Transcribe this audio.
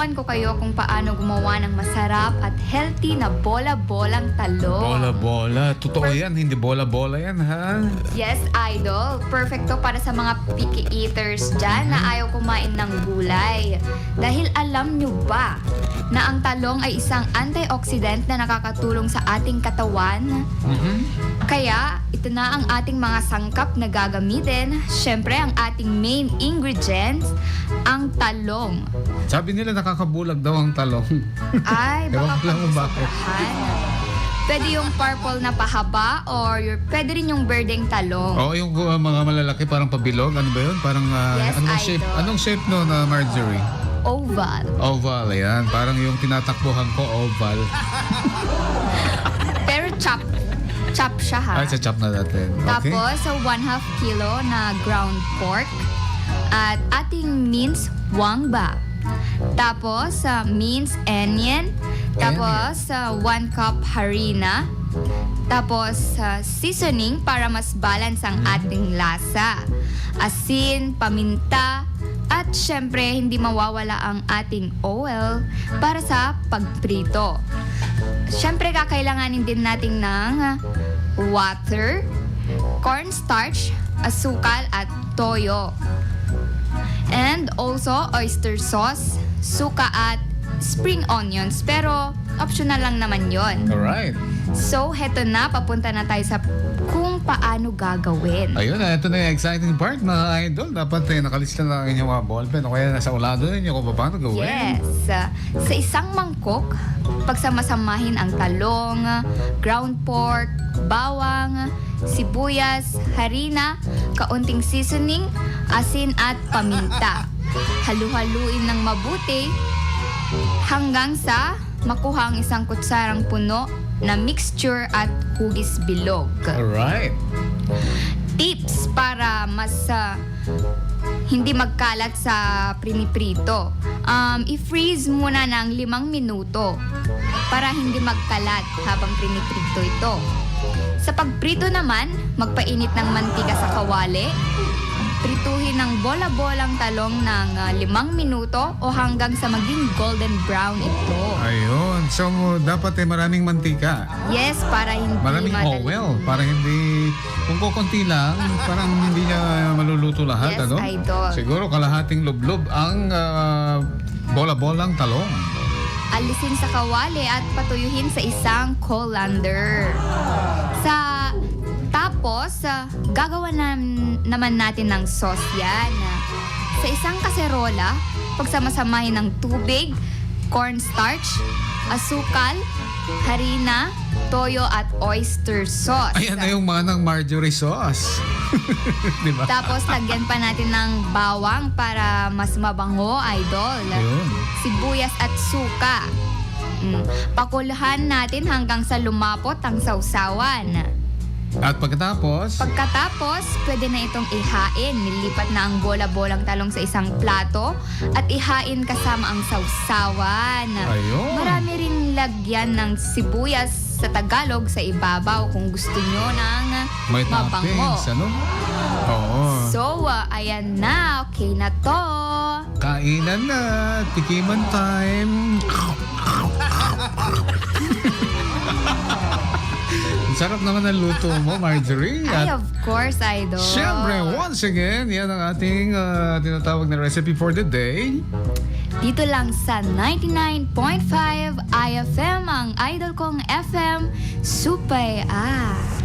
tuturuan ko kayo kung paano gumawa ng masarap at healthy na bola-bolang talong. Bola-bola. Totoo yan, hindi bola-bola yan, ha? Yes, idol. Perfecto para sa mga picky eaters dyan na ayaw kumain ng gulay. Dahil alam nyo ba na ang talong ay isang antioxidant na nakakatulong sa ating katawan? Mhm. Kaya, ito na ang ating mga sangkap na gagamitin. Siyempre, ang ating main ingredients, ang talong. Sabi nila nakakabulag daw ang talong. Ay, Ewan baka lang kung bakit. Pwede yung purple na pahaba or your, pwede rin yung birding talong. Oo, yung uh, mga malalaki parang pabilog. Ano ba yun? Parang uh, Yes, anong idol. shape? Anong shape no na Marjorie? Oval. Oval, ayan. Parang yung tinatakbuhan ko, oval. Pero chop. Chop siya ha. Ay, sa chop na natin. Okay? Tapos, sa 1 half kilo na ground pork. At ating minced wangba. Tapos, sa minced onion. Tapos, sa 1 cup harina. Tapos, sa seasoning para mas balance ang ating lasa. Asin, paminta, at syempre, hindi mawawala ang ating oil para sa pagprito. Syempre, kakailanganin din natin ng water, cornstarch, asukal, at toyo. And also, oyster sauce, suka at spring onions. Pero, optional lang naman yon. Alright. So, heto na, papunta na tayo sa kung paano gagawin. Ayun, ito na yung exciting part, mga idol. Dapat eh, nakalista na ang inyong mga ballpen o kaya nasa ulado ninyo kung paano gawin. Yes. Sa isang mangkok, pagsamasamahin ang talong, ground pork, bawang, sibuyas, harina, kaunting seasoning, asin at paminta. Halu-haluin ng mabuti hanggang sa makuha ang isang kutsarang puno na mixture at hugis bilog. Alright. Tips para mas ah, hindi magkalat sa priniprito. Um, i-freeze muna ng limang minuto para hindi magkalat habang priniprito ito. Sa pagprito naman, magpainit ng mantika sa kawali. Prituhin ng bola-bolang talong ng ah, limang minuto o hanggang sa maging golden brown ito. Ayun. So, dapat eh maraming mantika. Yes, para hindi Maraming madali- oil. Para hindi, kung kukunti lang, parang hindi niya maluluto lahat, Yes, ano? idol. Siguro kalahating lublob ang ah, bola-bolang talong. alisin sa kawali at patuyuhin sa isang colander. Tapos, ah, gagawa na, naman natin ng sauce yan. Sa isang kaserola, pagsamasamahin ng tubig, cornstarch, asukal, harina, toyo at oyster sauce. Ayan na yung manang Marjorie sauce. Di ba? Tapos, lagyan pa natin ng bawang para mas mabango, idol. Ayun. sibuyas at suka. Mm. Pakuluhan natin hanggang sa lumapot ang sausawan. At pagkatapos, Pagkatapos, pwede na itong ihain. Nilipat na ang bola-bolang talong sa isang plato at ihain kasama ang sausawan. Ayun. Marami rin lagyan ng sibuyas sa Tagalog sa ibabaw kung gusto nyo ng may mabango. toppings, ano? Oo. So, ah, ayan na. Okay na to. Kainan na. Tikiman time. Sarap naman ng luto mo, Marjorie. Ay, At of course, idol. Siyempre, once again, yan ang ating ah, tinatawag na recipe for the day. Dito lang sa 99.5 IFM, ang idol kong FM, Supay Ah.